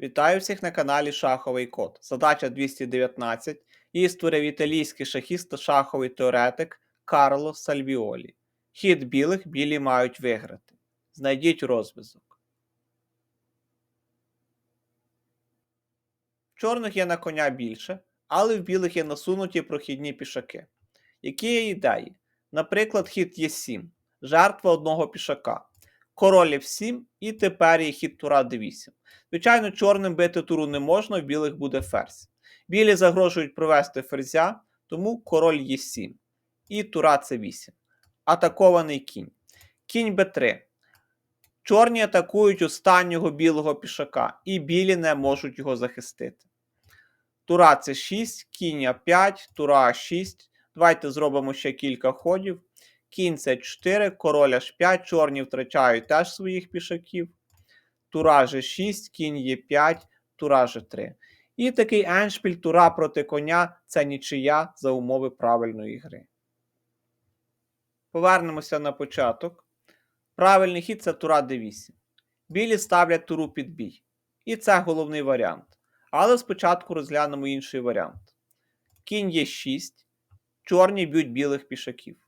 Вітаю всіх на каналі Шаховий Код. Задача 219. Її створив італійський шахіст та шаховий теоретик Карло Сальвіолі. Хід білих білі мають виграти. Знайдіть розв'язок. В чорних є на коня більше, але в білих є насунуті прохідні пішаки. Які є ідеї? Наприклад, хід Є7, жертва одного пішака. Король F7 і тепер є хід тура D8. Звичайно, чорним бити туру не можна, в білих буде ферзь. Білі загрожують провести ферзя, тому король Е7 і тура С8. Атакований кінь. Кінь Б3. Чорні атакують останнього білого пішака, і білі не можуть його захистити. Тура С6, кінь А5, тура А6. Давайте зробимо ще кілька ходів. Кінь С4, король H5, чорні втрачають теж своїх пішаків. Тура G6, кінь Е5, тура G3. І такий еншпіль тура проти коня це нічия за умови правильної гри. Повернемося на початок. Правильний хід це тура d8. Білі ставлять туру під бій. І це головний варіант. Але спочатку розглянемо інший варіант. Кінь Е6, чорні б'ють білих пішаків.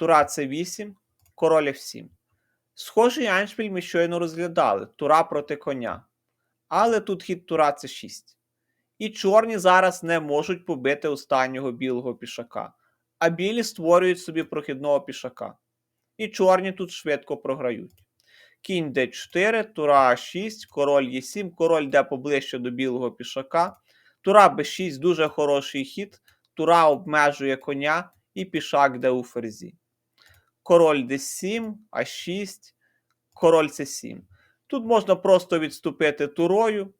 Тура С8, король F7. Схожий аншпіль ми щойно розглядали тура проти коня. Але тут хід тура С6. І чорні зараз не можуть побити останнього білого пішака. А білі створюють собі прохідного пішака. І чорні тут швидко програють. Кінь d4, тура А6, король Е7, король йде поближче до білого пішака. Тура Б6 дуже хороший хід. Тура обмежує коня і пішак йде у ферзі. Король d7, А6, король С7. Тут можна просто відступити турою,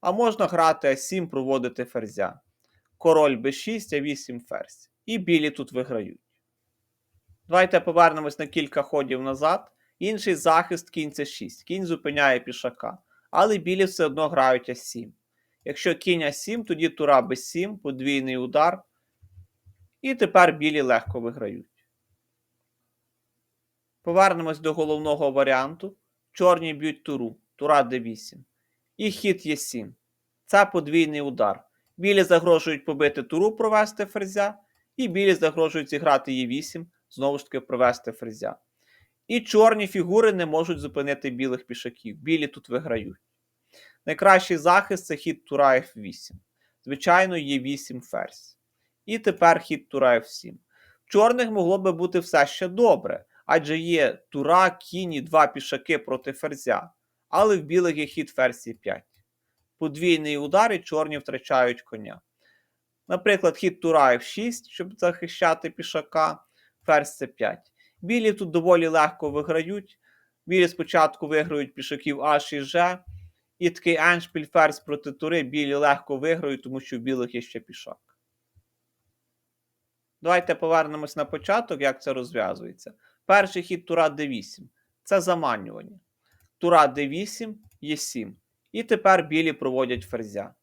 а можна грати А7, проводити ферзя. Король Б6, А8 ферзь. І білі тут виграють. Давайте повернемось на кілька ходів назад. Інший захист кінь С6. Кінь зупиняє пішака. Але білі все одно грають А7. Якщо кінь А7, тоді тура Б7, подвійний удар. І тепер білі легко виграють. Повернемось до головного варіанту. Чорні б'ють туру, тура d8. І хід є 7. Це подвійний удар. Білі загрожують побити туру, провести ферзя, і білі загрожують зіграти Е8, знову ж таки провести ферзя. І чорні фігури не можуть зупинити білих пішаків. Білі тут виграють. Найкращий захист це хід тура F8. Звичайно, є 8 ферзь. І тепер хід тура F7. В чорних могло би бути все ще добре адже є тура, кіні, два пішаки проти ферзя, але в білих є хід ферзь 5. Подвійний удар і чорні втрачають коня. Наприклад, хід тура F6, щоб захищати пішака, ферзь С5. Білі тут доволі легко виграють. Білі спочатку виграють пішаків H і G, і такий еншпіль ферзь проти тури білі легко виграють, тому що в білих є ще пішак. Давайте повернемось на початок, як це розв'язується. Перший хід тура d8. Це заманювання. Тура d8 є 7. І тепер білі проводять ферзя.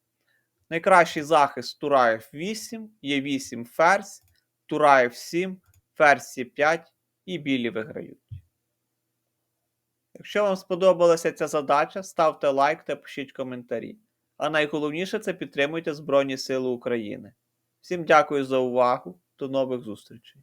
Найкращий захист тура f8, є 8 ферзь, тура f7, ферзь Е5 і білі виграють. Якщо вам сподобалася ця задача, ставте лайк та пишіть коментарі. А найголовніше це підтримуйте Збройні Сили України. Всім дякую за увагу. До нових зустрічей!